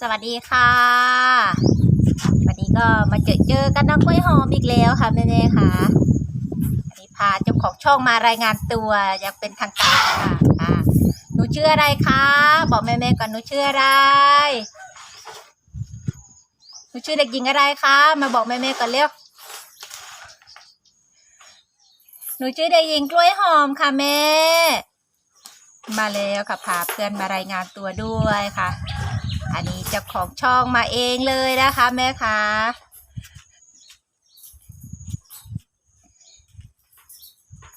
สวัสดีค่ะ วันนี้ก็มาเจอเจอกันน้องกล้วยหอมอีกแล้วค่ะแม่ๆค่ะวันนี้พาเจ้าของช่องมารายงานตัวอย่างเป็นทางการค่ะอ่าหนูชื่ออะไรคะบอกแม่ๆก่อนหนูชื่ออะไรหนูชื่อเด็กหญิงอะไรคะมาบอกแม่ๆก่อนเร็วหนูชื่อเด็กหญิงกล้วยหอมค่ะแม่ มาแล้วค่ะพาเพื่อนมารายงานตัวด้วยค่ะ อันนี้จ้าของช่องมาเองเลยนะคะแม่คะ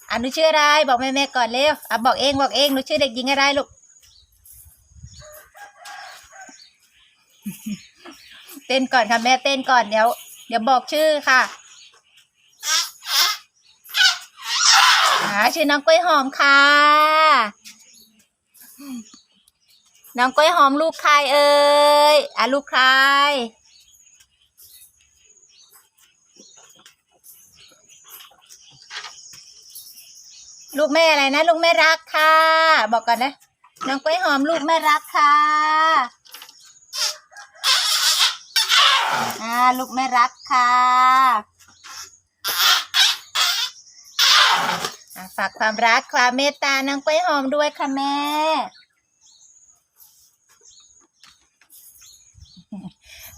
อันหนูชื่ออะไรบอกแม่แม่ก่อนเร็วอะบอกเองบอกเองหนูชื่อเด็กหญิงอะไรลูกเต้นก่อนค่ะแม่เต้นก่อนเดี๋ยว เดี๋ยวบอกชื่อค่ะอ่าชื่อน้องกล้วยหอมค่ะ น้องกล้วยหอมลูกใครเอ่ยอะลูกใครลูกแม่อะไรนะลูกแม่รักค่ะ บอกก่อนนะน้องกล้วยหอมลูกแม่รักค่ะอ่าลูกแม่รักค่ะอะฝากความรักความเมตตาน้องกล้วยหอมด้วยค่ะแม่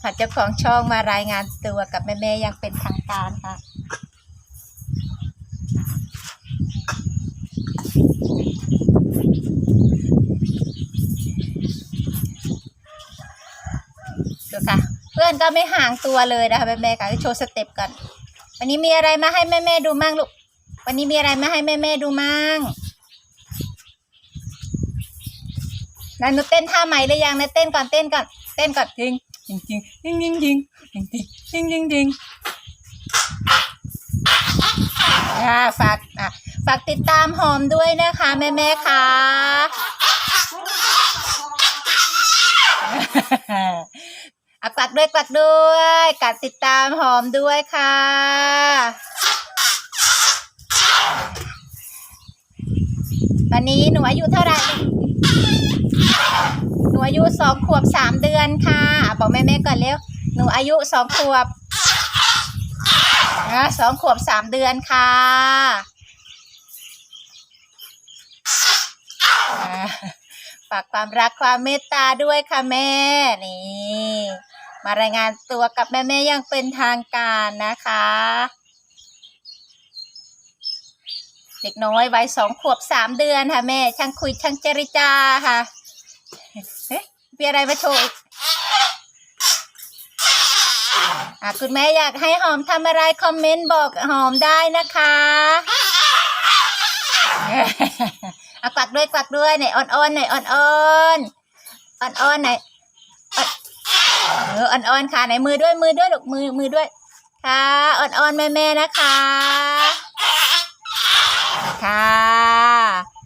หากเจ้าของช่องมารายงานตัวกับแม่ๆอยังเป็นทางการค่ะ ดูค่ะ เพื่อนก็ไม่ห่างตัวเลยนะคะแม่ๆค่ะโชว์สเต็ปกันวันนี้มีอะไรมาให้แม่ๆดูมั่งลูก วันนี้มีอะไรมาให้แม่ๆดูมั่งนั่นหนูเต้นท่าใหม่หรือยังนะเต้นก่อนเต้นก่อนเต้นก่อนจริง จริงจริงจริงจริงจริงจริงจริงจริงจิงจิงอ่าฝากอะฝากติดตามหอมด้วยนะคะ แม่แม่ค่ะอะกวักด้วยกวักด้วยกัดติดตามหอมด้วยค่ะวันนี้หนูอายุเท่าไหร่ สองขวบสามเดือนค่ะบอกแม่แม่ก่อนเร็วหนูอายุสองขวบอะสองขวบสามเดือนค่ะฝากความรักความเมตตาด้วยค่ะแม่นี่มารายงานตัวกับแม่แม่อยังเป็นทางการนะคะ เด็กน้อยวัยสองขวบสามเดือนค่ะแม่ช่างคุยช่างเจริจาค่ะ ปีอะไรมาโชว์คุณแม่อยากให้หอมทำอะไรคอมเมนต์บอกหอมได้นะคะเอากวักด้วยกวักด้วยไหนอ่อนๆหน่อยอ่อนๆอ่อนๆหน่อยอ่อนเอออ่อนๆค่ะไหนมือด้วยมือด้วยลูกมือมือด้วย ค่ะอ่อนๆแม่ๆนะคะค่ะ